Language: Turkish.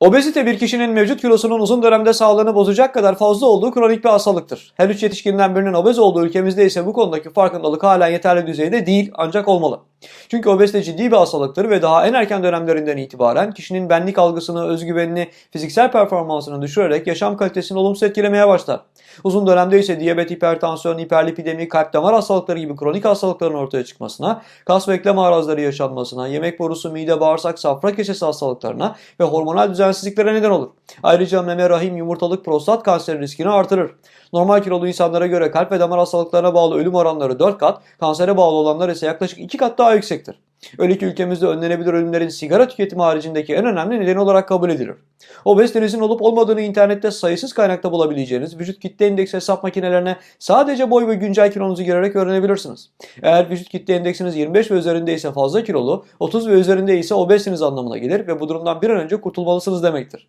Obezite bir kişinin mevcut kilosunun uzun dönemde sağlığını bozacak kadar fazla olduğu kronik bir hastalıktır. Her üç yetişkinden birinin obez olduğu ülkemizde ise bu konudaki farkındalık halen yeterli düzeyde değil ancak olmalı. Çünkü obezite ciddi bir hastalıktır ve daha en erken dönemlerinden itibaren kişinin benlik algısını, özgüvenini, fiziksel performansını düşürerek yaşam kalitesini olumsuz etkilemeye başlar. Uzun dönemde ise diyabet, hipertansiyon, hiperlipidemi, kalp damar hastalıkları gibi kronik hastalıkların ortaya çıkmasına, kas ve eklem arızları yaşanmasına, yemek borusu, mide, bağırsak, safra kesesi hastalıklarına ve hormonal düzensizliklere neden olur. Ayrıca meme, rahim, yumurtalık, prostat kanseri riskini artırır. Normal kilolu insanlara göre kalp ve damar hastalıklarına bağlı ölüm oranları 4 kat, kansere bağlı olanlar ise yaklaşık 2 kat daha yüksektir. Öyle ki ülkemizde önlenebilir ölümlerin sigara tüketimi haricindeki en önemli nedeni olarak kabul edilir. Obezitenizin olup olmadığını internette sayısız kaynakta bulabileceğiniz vücut kitle indeksi hesap makinelerine sadece boy ve güncel kilonuzu girerek öğrenebilirsiniz. Eğer vücut kitle indeksiniz 25 ve üzerinde ise fazla kilolu, 30 ve üzerinde ise obezsiniz anlamına gelir ve bu durumdan bir an önce kurtulmalısınız demektir.